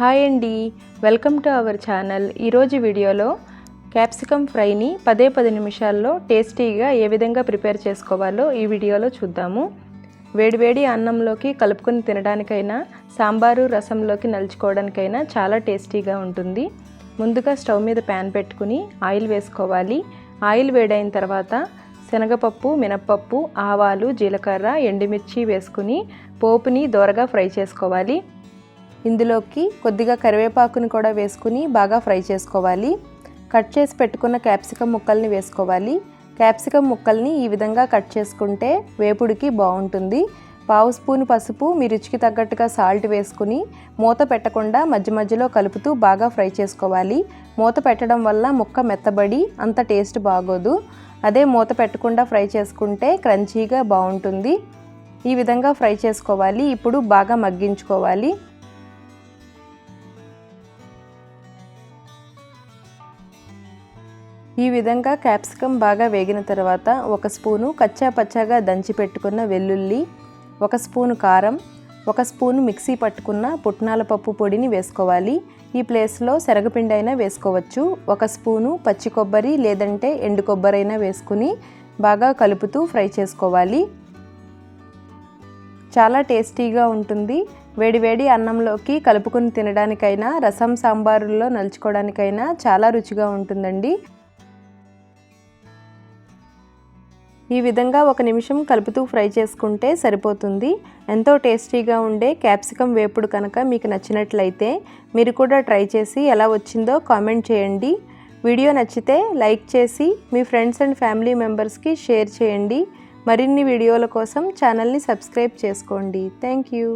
Hi అండి. Welcome to our channel. ఈరోజు వీడియోలో క్యాప్సికమ్ ఫ్రైని పదే పది నిమిషాల్లో టేస్టీగా ఏ విధంగా ప్రిపేర్ చేసుకోవాలో ఈ వీడియోలో చూద్దాము. వేడివేడి అన్నంలోకి కలుపుకొని తినడానికైనా సాంబారు రసంలోకి నలుచుకోవడానికైనా చాలా టేస్టీగా ఉంటుంది. ముందుగా స్టవ్ మీద ప్యాన్ పెట్టుకుని ఆయిల్ వేసుకోవాలి. ఆయిల్ వేడైన తర్వాత శనగపప్పు మినప్పప్పు ఆవాలు జీలకర్ర ఎండుమిర్చి వేసుకుని పోపుని దోరగా ఫ్రై చేసుకోవాలి. ఇందులోకి కొద్దిగా కరివేపాకుని కూడా వేసుకుని బాగా ఫ్రై చేసుకోవాలి. కట్ చేసి పెట్టుకున్న క్యాప్సికమ్ ముక్కల్ని వేసుకోవాలి. క్యాప్సికమ్ ముక్కల్ని ఈ విధంగా కట్ చేసుకుంటే వేపుడికి బాగుంటుంది. పావు స్పూన్ పసుపు మీ రుచికి తగ్గట్టుగా సాల్ట్ వేసుకుని మూత పెట్టకుండా మధ్య మధ్యలో కలుపుతూ బాగా ఫ్రై చేసుకోవాలి. మూత పెట్టడం వల్ల ముక్క మెత్తబడి అంత టేస్ట్ బాగోదు. అదే మూత పెట్టకుండా ఫ్రై చేసుకుంటే క్రంచీగా బాగుంటుంది. ఈ విధంగా ఫ్రై చేసుకోవాలి. ఇప్పుడు బాగా మగ్గించుకోవాలి. ఈ విధంగా క్యాప్సికమ్ బాగా వేగిన తర్వాత ఒక స్పూను కచ్చా పచ్చాగా దంచి పెట్టుకున్న వెల్లుల్లి ఒక స్పూను కారం ఒక స్పూను మిక్సీ పట్టుకున్న పుట్నాల పప్పు పొడిని వేసుకోవాలి. ఈ ప్లేస్లో శనగపిండి అయినా వేసుకోవచ్చు. ఒక స్పూను పచ్చి కొబ్బరి లేదంటే ఎండు కొబ్బరి అయినా వేసుకుని బాగా కలుపుతూ ఫ్రై చేసుకోవాలి. చాలా టేస్టీగా ఉంటుంది. వేడివేడి అన్నంలోకి కలుపుకొని తినడానికైనా రసం సాంబారుల్లో నలుచుకోవడానికైనా చాలా రుచిగా ఉంటుందండి. ఈ విధంగా ఒక నిమిషం కలుపుతూ ఫ్రై చేసుకుంటే సరిపోతుంది. ఎంతో టేస్టీగా ఉండే క్యాప్సికమ్ వేపుడు కనుక మీకు నచ్చినట్లయితే మీరు కూడా ట్రై చేసి ఎలా వచ్చిందో కామెంట్ చేయండి. వీడియో నచ్చితే లైక్ చేసి మీ ఫ్రెండ్స్ అండ్ ఫ్యామిలీ మెంబర్స్కి షేర్ చేయండి. మరిన్ని వీడియోల కోసం ఛానల్ని సబ్స్క్రైబ్ చేసుకోండి. Thank you.